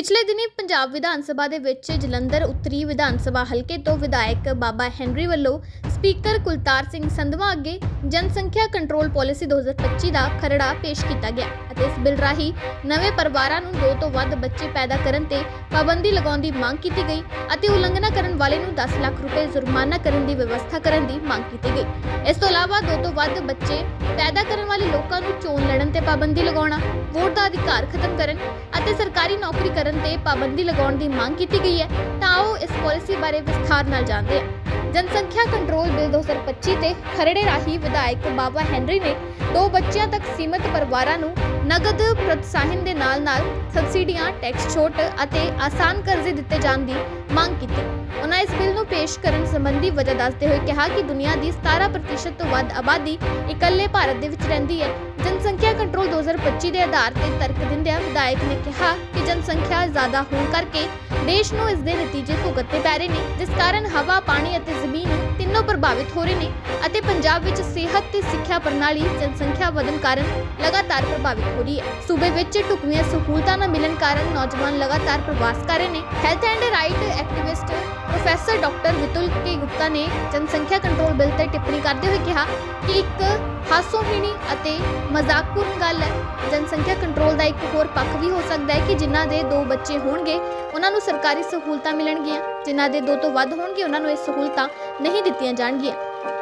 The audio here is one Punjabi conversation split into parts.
ਪਿਛਲੇ ਦਿਨੀ ਪੰਜਾਬ ਵਿਧਾਨ ਸਭਾ ਦੇ ਵਿੱਚ ਜਲੰਧਰ ਉੱਤਰੀ ਵਿਧਾਨ ਸਭਾ ਹਲਕੇ ਤੋਂ ਵਿਧਾਇਕ ਬਾਬਾ ਹੈਨਰੀ ਵੱਲੋਂ ਸਪੀਕਰ ਕੁਲਤਾਰ ਸਿੰਘ ਸੰਧਵਾ ਅੱਗੇ ਜਨਸੰਖਿਆ ਕੰਟਰੋਲ ਪਾਲਿਸੀ 2025 ਦਾ ਖਰੜਾ ਪੇਸ਼ ਕੀਤਾ ਗਿਆ ਅਤੇ ਇਸ ਬਿੱਲ ਰਾਹੀਂ ਨਵੇਂ ਪਰਿਵਾਰਾਂ ਨੂੰ ਦੋ ਤੋਂ ਵੱਧ ਬੱਚੇ ਪੈਦਾ ਕਰਨ ਤੇ ਪਾਬੰਦੀ ਲਗਾਉਣ ਦੀ ਮੰਗ ਕੀਤੀ ਗਈ ਅਤੇ ਉਲੰਘਣਾ ਕਰਨ ਵਾਲੇ ਨੂੰ 10 ਲੱਖ ਰੁਪਏ ਜੁਰਮਾਨਾ ਕਰਨ ਦੀ ਵਿਵਸਥਾ ਕਰਨ ਦੀ ਮੰਗ ਕੀਤੀ ਗਈ। ਇਸ ਤੋਂ ਇਲਾਵਾ ਦੋ ਤੋਂ ਵੱਧ ਬੱਚੇ ਪੈਦਾ ਕਰਨ ਵਾਲੇ ਲੋਕਾਂ ਨੂੰ ਚੋਣ ਲੜਨ ਤੇ ਪਾਬੰਦੀ ਲਗਾਉਣਾ, ਵੋਟ ਦਾ ਅਧਿਕਾਰ ਖਤਮ ਕਰਨ ਅਤੇ ਸਰਕਾਰੀ ਨੌਕਰੀ ਕਰਨ ਤੇ ਪਾਬੰਦੀ ਲਗਾਉਣ ਦੀ ਮੰਗ ਕੀਤੀ ਗਈ ਹੈ, ਤਾਂ ਆਓ ਇਸ ਪਾਲਿਸੀ ਬਾਰੇ ਵਿਸਥਾਰ ਨਾਲ ਜਾਣਦੇ ਹਾਂ ਜਨਸੰਖਿਆ ਕੰਟਰੋਲ ਬਿੱਲ 2025 ਤੇ ਖਰੜੇ ਰਾਹੀਂ ਵਿਧਾਇਕ ਬਾਬਾ ਹੈਨਰੀ ਨੇ ਦੋ ਬੱਚਿਆਂ ਤੱਕ ਸੀਮਤ ਪਰਿਵਾਰਾਂ ਨੂੰ ਨਗਦ ਪ੍ਰੋਤਸਾਹਨ ਦੇ ਨਾਲ-ਨਾਲ ਸਬਸਿਡੀਆਂ ਟੈਕਸ ਛੋਟ ਅਤੇ ਆਸਾਨ ਕਰਜ਼ੇ ਦਿੱਤੇ ਜਾਣ ਦੀ ਮੰਗ ਕੀਤੀ। ਉਹਨਾਂ ਇਸ ਬਿੱਲ ਨੂੰ ਪੇਸ਼ ਕਰਨ ਸੰਬੰਧੀ ਵਜ੍ਹਾ ਦੱਸਦੇ ਹੋਏ ਕਿਹਾ ਕਿ ਦੁਨੀਆ ਦੀ 17% ਤੋਂ ਵੱਧ ਆਬਾਦੀ ਇਕੱਲੇ ਭਾਰਤ ਦੇ ਵਿੱਚ ਰਹਿੰਦੀ ਹੈ। ਜਨਸੰਖਿਆ ਕੰਟਰੋਲ 2025 ਦੇ ਆਧਾਰ ਤੇ ਤਰਕ ਦਿੰਦਿਆਂ ਵਿਧਾਇਕ ਨੇ ਕਿਹਾ ਕਿ ਜਨਸੰਖਿਆ ਜ਼ਿਆਦਾ ਹੋਣ ਕਰਕੇ ਦੇਸ਼ ਨੂੰ ਇਸ ਦੇ ਨਤੀਜੇ ਭੁਗਤਣੇ ਪੈ ਰਹੇ ਨੇ, ਜਿਸ ਕਾਰਨ ਹਵਾ, ਪਾਣੀ ਅਤੇ ਜ਼ਮੀਨ ਤਿੰਨੋਂ ਪ੍ਰਭਾਵਿਤ ਹੋ ਰਹੇ ਨੇ ਅਤੇ ਪੰਜਾਬ ਵਿੱਚ ਸਿਹਤ ਤੇ ਸਿੱਖਿਆ ਪ੍ਰਣਾਲੀ ਜਨਸੰਖਿਆ ਵਧਣ ਕਾਰਨ ਲਗਾਤਾਰ ਪ੍ਰਭਾਵਿਤ ਹੋ ਰਹੀ ਹੈ। ਸੂਬੇ ਵਿੱਚ ਢੁਕਵੀਆਂ ਸਹੂਲਤਾਂ ਨਾ ਮਿਲਣ ਕਾਰਨ ਨੌਜਵਾਨ ਲਗਾਤਾਰ ਪ੍ਰਵਾਸ ਕਰ ਰਹੇ ਨੇ। Health and right activist professor doctor Vitul K Gupta ਨੇ ਜਨਸੰਖਿਆ ਕੰਟਰੋਲ ਬਿੱਲ ਤੇ ਟਿੱਪਣੀ ਕਰਦੇ ਹੋਏ ਕਿਹਾ ਕਿ ਇੱਕ ਹਾਸੋਹੀਣੀ ਅਤੇ ਮਜ਼ਾਕਪੂਰਨ ਗੱਲ ਹੈ। ਜਨਸੰਖਿਆ ਕੰਟਰੋਲ ਦਾ ਇੱਕ ਹੋਰ ਪੱਖ ਵੀ ਹੋ ਸਕਦਾ ਹੈ ਕਿ ਜਿਨ੍ਹਾਂ ਦੇ ਦੋ ਬੱਚੇ ਹੋਣਗੇ, ਉਹਨਾਂ ਨੂੰ ਸਰਕਾਰੀ ਸਹੂਲਤਾਂ ਮਿਲਣਗੀਆਂ। ਜਿਨ੍ਹਾਂ ਦੇ ਦੋ ਤੋਂ ਵੱਧ ਹੋਣਗੇ, ਉਹਨਾਂ ਨੂੰ ਇਹ ਸਹੂਲਤਾਂ ਨਹੀਂ ਦਿੱਤੀਆਂ ਜਾਣਗੀਆਂ।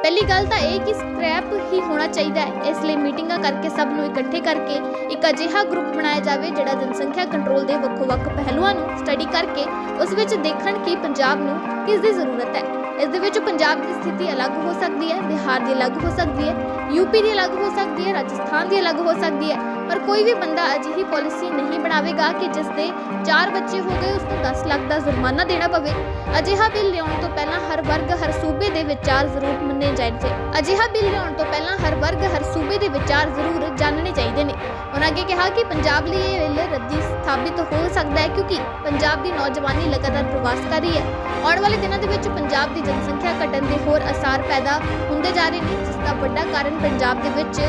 ਪਹਿਲੀ ਗੱਲ ਤਾਂ ਇਹ ਕਿ ਸਕ੍ਰੈਪ ਹੀ ਹੋਣਾ ਚਾਹੀਦਾ ਹੈ। ਇਸ ਲਈ ਮੀਟਿੰਗਾਂ ਕਰਕੇ ਸਭ ਨੂੰ ਇਕੱਠੇ ਕਰਕੇ ਇੱਕ ਅਜਿਹਾ ਗਰੁੱਪ ਬਣਾਇਆ ਜਾਵੇ ਜਿਹੜਾ ਜਨਸੰਖਿਆ ਕੰਟਰੋਲ ਦੇ ਵੱਖੋ-ਵੱਖ ਪਹਿਲੂਆਂ ਨੂੰ ਸਟੱਡੀ ਕਰਕੇ ਉਸ ਵਿੱਚ ਦੇਖਣ ਕਿ ਪੰਜਾਬ ਨੂੰ ਕਿਸ ਦੀ ਜ਼ਰੂਰਤ ਹੈ। ਇਸ ਦੇ ਵਿੱਚ ਪੰਜਾਬ ਦੀ ਸਥਿਤੀ ਅਲੱਗ ਹੋ ਸਕਦੀ ਹੈ, ਬਿਹਾਰ ਦੀ ਅਲੱਗ ਹੋ ਸਕਦੀ ਹੈ ਯੂਪੀ ਦੀ ਅਲੱਗ ਹੋ ਸਕਦੀ ਹੈ, ਰਾਜਸਥਾਨ ਦੀ ਅਲੱਗ ਹੋ ਸਕਦੀ ਹੈ, ਪਰ ਕੋਈ ਵੀ ਬੰਦਾ ਅਜਿਹੀ ਪਾਲਿਸੀ ਨਹੀਂ ਬਣਾਵੇਗਾ ਕਿ ਜਿਸ ਦੇ 4 ਬੱਚੇ ਹੋ ਗਏ ਉਸ ਨੂੰ 10 ਲੱਖ ਦਾ ਜੁਰਮਾਨਾ ਦੇਣਾ ਪਵੇ। ਅਜਿਹਾ ਬਿੱਲ ਲਿਆਉਣ ਤੋਂ ਪਹਿਲਾਂ ਹਰ ਵਰਗ ਹਰ ਸੂਬੇ ਦੇ ਵਿਚਾਰ ਜ਼ਰੂਰ ਮੰਨੇ ਚਾਹੀਦੇ ਅਜਿਹਾ ਬਿੱਲ ਲਿਆਉਣ ਤੋਂ ਪਹਿਲਾਂ ਹਰ ਵਰਗ ਹਰ ਸੂਬੇ ਦੇ ਵਿਚਾਰ ਜ਼ਰੂਰ ਜਾਣਨੇ ਚਾਹੀਦੇ ਨੇ। ਉਹਨਾਂ ਅੱਗੇ ਕਿਹਾ ਕਿ ਪੰਜਾਬ ਲਈ ਇਹ ਬਿੱਲ ਰੱਦੀ ਸਾਬਿਤ ਹੋ ਸਕਦਾ ਹੈ, ਕਿਉਂਕਿ ਪੰਜਾਬ ਦੀ ਨੌਜਵਾਨੀ ਲਗਾਤਾਰ ਪ੍ਰਵਾਸ ਕਰ ਰਹੀ ਹੈ। ਆਉਣ ਵਾਲੇ ਦਿਨਾਂ ਦੇ ਵਿੱਚ ਪੰਜਾਬ ਦੀ ਜਨਸੰਖਿਆ ਘਟਣ ਦੇ ਹੋਰ ਅਸਾਰ ਪੈਦਾ ਹੁੰਦੇ ਜਾ ਰਹੇ ਨੇ, ਜਿਸ ਦਾ ਵੱਡਾ ਕਾਰਨ ਪੰਜਾਬ ਦੇ ਵਿੱਚ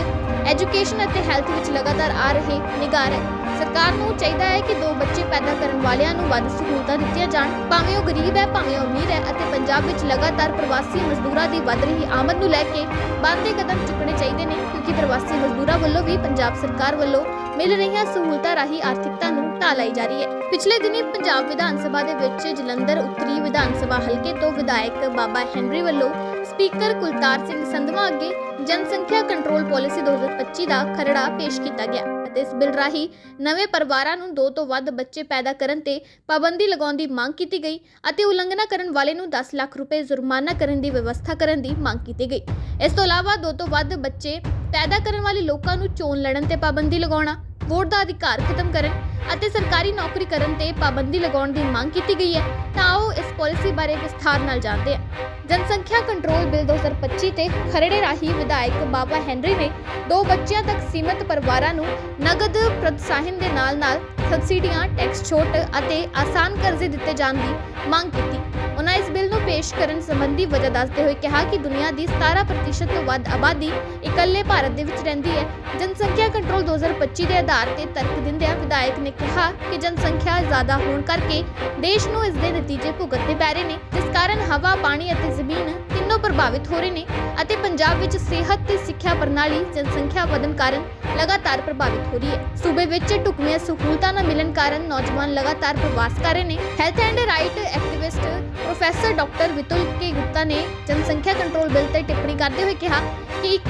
ਐਜੂਕੇਸ਼ਨ ਅਤੇ ਹੈਲਥ ਵਿੱਚ ਲਗਾਤਾਰ ਆ ਰਹੇ ਨਿਗਾਰ ਹੈ। ਸਰਕਾਰ ਨੂੰ ਚਾਹੀਦਾ ਹੈ ਕਿ ਦੋ ਬੱਚੇ ਪੈਦਾ ਕਰਨ ਵਾਲਿਆਂ ਨੂੰ ਵੱਧ ਸਹੂਲਤਾਂ ਦਿੱਤੀਆਂ ਜਾਣ। ਭਾਵੇਂ ਉਹ ਗਰੀਬ ਹੈ, ਭਾਵੇਂ ਉਹ ਅਮੀਰ ਹੈ ਅਤੇ ਪੰਜਾਬ ਵਿੱਚ ਲਗਾਤਾਰ ਪ੍ਰਵਾਸੀ ਮਜ਼ਦੂਰਾਂ ਦੀ ਵੱਧ ਰਹੀ ਆਮਦ ਨੂੰ ਲੈ ਕੇ ਬਣਦੇ ਕਦਮ ਚੁੱਕਣੇ ਚਾਹੀਦੇ ਨੇ, ਕਿਉਂਕਿ ਪ੍ਰਵਾਸੀ ਮਜ਼ਦੂਰਾਂ ਵੱਲੋਂ ਵੀ ਪੰਜਾਬ ਸਰਕਾਰ ਵੱਲੋਂ ਮਿਲ ਰਹੀਆਂ ਸਹੂਲਤਾਂ ਰਾਹੀਂ ਆਰਥਿਕਤਾ ਨੂੰ ਢਾਹ ਲਾਈ ਜਾ ਰਹੀ ਹੈ। ਪਿਛਲੇ ਦਿਨੀ ਪੰਜਾਬ ਵਿਧਾਨ ਸਭਾ ਦੇ ਵਿੱਚ ਜਲੰਧਰ ਉੱਤਰੀ ਵਿਧਾਨ ਸਭਾ ਹਲਕੇ ਤੋਂ ਵਿਧਾਇਕ ਬਾਬਾ ਹੈਨਰੀ ਵੱਲੋਂ ਸਪੀਕਰ ਕੁਲਤਾਰ ਸਿੰਘ ਸੰਧਵਾ ਅੱਗੇ ਜਨਸੰਖਿਆ ਕੰਟਰੋਲ ਪਾਲਿਸੀ 2025 ਦਾ ਖਰੜਾ ਪੇਸ਼ ਕੀਤਾ ਗਿਆ ਅਤੇ ਇਸ ਬਿੱਲ ਰਾਹੀਂ ਨਵੇਂ ਪਰਿਵਾਰਾਂ ਨੂੰ ਦੋ ਤੋਂ ਵੱਧ ਬੱਚੇ ਪੈਦਾ ਕਰਨ ਤੇ ਪਾਬੰਦੀ ਲਗਾਉਣ ਦੀ ਮੰਗ ਕੀਤੀ ਗਈ ਅਤੇ ਉਲੰਘਣਾ ਕਰਨ ਵਾਲੇ ਨੂੰ 10 ਲੱਖ ਰੁਪਏ ਜੁਰਮਾਨਾ ਕਰਨ ਦੀ ਵਿਵਸਥਾ ਕਰਨ ਦੀ ਮੰਗ ਕੀਤੀ ਗਈ। ਇਸ ਤੋਂ ਇਲਾਵਾ ਦੋ ਤੋਂ ਵੱਧ ਬੱਚੇ ਪੈਦਾ ਕਰਨ ਵਾਲੇ ਲੋਕਾਂ ਨੂੰ ਚੋਣ ਲੜਨ ਤੇ ਪਾਬੰਦੀ ਲਗਾਉਣਾ ਵੋਟ ਦਾ ਅਧਿਕਾਰ ਖਤਮ ਕਰਨ ਅਤੇ ਸਰਕਾਰੀ ਨੌਕਰੀ ਕਰਨ ਤੇ ਪਾਬੰਦੀ ਲਗਾਉਣ ਦੀ ਮੰਗ ਕੀਤੀ ਗਈ ਹੈ, ਤਾਂ ਆਓ ਇਸ ਪਾਲਿਸੀ ਬਾਰੇ ਵਿਸਥਾਰ ਨਾਲ ਜਾਣਦੇ ਹਾਂ ਜਨਸੰਖਿਆ ਕੰਟਰੋਲ ਬਿੱਲ 2025 ਤੇ ਖਰੜੇ ਰਾਹੀਂ ਵਿਧਾਇਕ ਬਾਬਾ ਹੈਨਰੀ ਨੇ ਦੋ ਬੱਚਿਆਂ ਤੱਕ ਸੀਮਤ ਪਰਿਵਾਰਾਂ ਨੂੰ ਨਗਦ ਪ੍ਰੋਤਸਾਹਨ ਦੇ ਨਾਲ-ਨਾਲ ਸਬਸਿਡੀਆਂ, ਟੈਕਸ ਛੋਟ ਅਤੇ ਆਸਾਨ ਕਰਜ਼ੇ ਦਿੱਤੇ ਜਾਣ ਦੀ ਮੰਗ ਕੀਤੀ। ਉਹਨਾਂ ਇਸ ਬਿੱਲ ਨੂੰ ਪੇਸ਼ ਕਰਨ ਸੰਬੰਧੀ ਵਜ੍ਹਾ ਦੱਸਦੇ ਹੋਏ ਕਿਹਾ ਕਿ ਦੁਨੀਆ ਦੀ 17% ਤੋਂ ਵੱਧ ਆਬਾਦੀ ਇਕੱਲੇ ਭਾਰਤ ਦੇ ਵਿੱਚ ਰਹਿੰਦੀ ਹੈ। ਜਨਸੰਖਿਆ ਕੰਟਰੋਲ 2025 ਦੇ ਆਧਾਰ ਤੇ ਤਰਕ ਦਿੰਦਿਆਂ ਵਿਧਾਇਕ ਨੇ ਕਿਹਾ ਕਿ ਜਨਸੰਖਿਆ ਜ਼ਿਆਦਾ ਹੋਣ ਕਰਕੇ ਦੇਸ਼ ਨੂੰ ਇਸ ਦੇ ਨਤੀਜੇ ਭੁਗਤਣੇ ਪੈ ਰਹੇ ਨੇ, ਜਿਸ ਕਾਰਨ ਹਵਾ, ਪਾਣੀ ਅਤੇ ਜ਼ਮੀਨ ਤਿੰਨੋਂ ਪ੍ਰਭਾਵਿਤ ਹੋ ਰਹੇ ਨੇ ਅਤੇ ਪੰਜਾਬ ਵਿੱਚ ਸਿਹਤ ਤੇ ਸਿੱਖਿਆ ਪ੍ਰਣਾਲੀ ਜਨਸੰਖਿਆ ਵਧਣ ਕਾਰਨ ਲਗਾਤਾਰ ਪ੍ਰਭਾਵਿਤ ਹੋ ਰਹੀ ਹੈ। ਸੂਬੇ ਵਿੱਚ ਢੁਕਵੀਆਂ ਸਹੂਲਤਾਂ ਨਾ ਮਿਲਣ ਕਾਰਨ ਨੌਜਵਾਨ ਲਗਾਤਾਰ ਪ੍ਰਵਾਸ ਕਰ ਰਹੇ ਨੇ। Health and right activist professor doctor Vitul K Gupta ਨੇ ਜਨਸੰਖਿਆ ਕੰਟਰੋਲ ਬਿੱਲ ਤੇ ਟਿੱਪਣੀ ਕਰਦੇ ਹੋਏ ਕਿਹਾ ਕਿ ਇੱਕ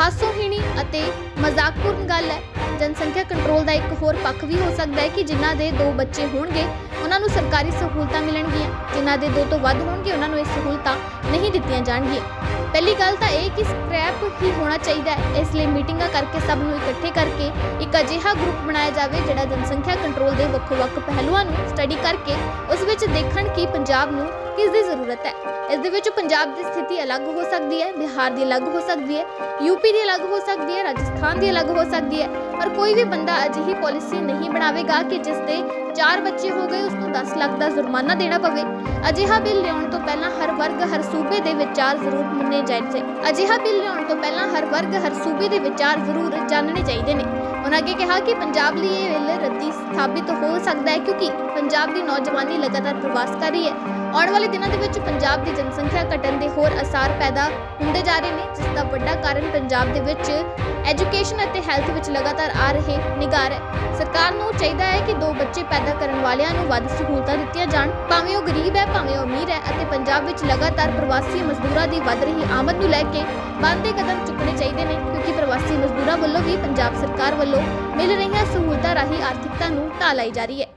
ਹਾਸੋਹੀਣੀ ਅਤੇ ਮਜ਼ਾਕਪੂਰਨ ਗੱਲ ਹੈ। ਜਨਸੰਖਿਆ ਕੰਟਰੋਲ ਦਾ ਇੱਕ ਹੋਰ ਪੱਖ ਵੀ ਹੋ ਸਕਦਾ ਹੈ ਕਿ ਜਿਨ੍ਹਾਂ ਦੇ ਦੋ ਬੱਚੇ ਹੋਣਗੇ। ਉਹਨਾਂ ਨੂੰ ਸਰਕਾਰੀ ਸਹੂਲਤਾਂ ਮਿਲਣਗੀਆਂ, ਜਿਨ੍ਹਾਂ ਦੇ ਦੋ ਤੋਂ ਵੱਧ ਹੋਣਗੇ ਉਹਨਾਂ ਨੂੰ ਇਹ ਸਹੂਲਤਾਂ ਨਹੀਂ ਦਿੱਤੀਆਂ ਜਾਣਗੀਆਂ। ਪਹਿਲੀ ਗੱਲ ਤਾਂ ਇਹ ਕਿ ਸਕ੍ਰੈਪ ਹੀ ਹੋਣਾ ਚਾਹੀਦਾ ਹੈ। ਇਸ ਲਈ ਮੀਟਿੰਗਾਂ ਕਰਕੇ ਸਭ ਨੂੰ ਇਕੱਠੇ ਕਰਕੇ ਇੱਕ ਅਜਿਹਾ ਗਰੁੱਪ ਬਣਾਇਆ ਜਾਵੇ, ਜਿਹੜਾ ਜਨਸੰਖਿਆ ਕੰਟਰੋਲ ਦੇ ਵੱਖੋ-ਵੱਖ ਪਹਿਲੂਆਂ ਨੂੰ ਸਟੱਡੀ ਕਰਕੇ ਉਸ ਵਿੱਚ ਦੇਖਣ ਕਿ ਪੰਜਾਬ ਨੂੰ ਕਿਸ ਦੀ ਜ਼ਰੂਰਤ ਹੈ। ਇਸ ਦੇ ਵਿੱਚ ਪੰਜਾਬ ਦੀ ਸਥਿਤੀ ਅਲੱਗ ਹੋ ਸਕਦੀ ਹੈ, ਬਿਹਾਰ ਦੀ ਅਲੱਗ ਹੋ ਸਕਦੀ ਹੈ ਯੂਪੀ ਦੀ ਅਲੱਗ ਹੋ ਸਕਦੀ ਹੈ, ਰਾਜਸਥਾਨ ਦੀ ਅਲੱਗ ਹੋ ਸਕਦੀ ਹੈ, ਪਰ ਕੋਈ ਵੀ ਬੰਦਾ ਅਜਿਹੀ ਪਾਲਿਸੀ ਨਹੀਂ ਬਣਾਵੇਗਾ ਕਿ ਜਿਸ ਦੇ 4 ਬੱਚੇ ਹੋ ਗਏ ਉਸ ਨੂੰ 10 ਲੱਖ ਦਾ ਜੁਰਮਾਨਾ ਦੇਣਾ ਪਵੇ। ਅਜਿਹਾ ਬਿੱਲ ਲਿਆਉਣ ਤੋਂ ਪਹਿਲਾਂ ਹਰ ਵਰਗ ਹਰ ਸੂਬੇ ਦੇ ਵਿਚਾਰ ਜ਼ਰੂਰ ਮੰਨੇ ਚਾਹੀਦੇ ਅਜਿਹਾ ਬਿੱਲ ਲਿਆਉਣ ਤੋਂ ਪਹਿਲਾਂ ਹਰ ਵਰਗ ਹਰ ਸੂਬੇ ਦੇ ਵਿਚਾਰ ਜ਼ਰੂਰ ਜਾਣਨੇ ਚਾਹੀਦੇ ਨੇ। ਉਹਨਾਂ ਅੱਗੇ ਕਿਹਾ ਕਿ ਪੰਜਾਬ ਲਈ ਇਹ ਬਿੱਲ ਰੱਦੀ ਸਥਾਪਿਤ ਹੋ ਸਕਦਾ ਹੈ ਕਿਉਂਕਿ ਪੰਜਾਬ ਦੀ ਨੌਜਵਾਨੀ ਲਗਾਤਾਰ ਪ੍ਰਵਾਸ ਕਰ ਰਹੀ ਹੈ। ਆਉਣ ਵਾਲੇ ਦਿਨਾਂ ਦੇ ਵਿੱਚ ਪੰਜਾਬ ਦੀ ਜਨਸੰਖਿਆ ਘਟਣ ਦੇ ਹੋਰ ਅਸਾਰ ਪੈਦਾ ਹੁੰਦੇ ਜਾ ਰਹੇ ਨੇ, ਜਿਸ ਦਾ ਵੱਡਾ ਕਾਰਨ ਪੰਜਾਬ ਦੇ ਵਿੱਚ ਐਜੂਕੇਸ਼ਨ ਅਤੇ ਹੈਲਥ ਵਿੱਚ ਲਗਾਤਾਰ ਆ ਰਹੇ ਨਿਗਾਰ ਹੈ। ਸਰਕਾਰ ਨੂੰ ਚਾਹੀਦਾ ਹੈ ਕਿ ਦੋ ਬੱਚੇ ਪੈਦਾ ਕਰਨ ਵਾਲਿਆਂ ਨੂੰ ਵੱਧ ਸਹੂਲਤਾਂ ਦਿੱਤੀਆਂ ਜਾਣ। ਭਾਵੇਂ ਉਹ ਗਰੀਬ ਹੈ, ਭਾਵੇਂ ਉਹ ਅਮੀਰ ਹੈ ਅਤੇ ਪੰਜਾਬ ਵਿੱਚ ਲਗਾਤਾਰ ਪ੍ਰਵਾਸੀ ਮਜ਼ਦੂਰਾਂ ਦੀ ਵੱਧ ਰਹੀ ਆਮਦ ਨੂੰ ਲੈ ਕੇ ਬਣਦੇ ਕਦਮ ਚੁੱਕਣੇ ਚਾਹੀਦੇ ਨੇ, ਕਿਉਂਕਿ ਪ੍ਰਵਾਸੀ ਮਜ਼ਦੂਰਾਂ ਵੱਲੋਂ ਵੀ ਪੰਜਾਬ ਸਰਕਾਰ ਵੱਲੋਂ ਮਿਲ ਰਹੀਆਂ ਸਹੂਲਤਾਂ ਰਾਹੀਂ ਆਰਥਿਕਤਾ ਨੂੰ ਢਾਹ ਜਾ ਰਹੀ ਹੈ।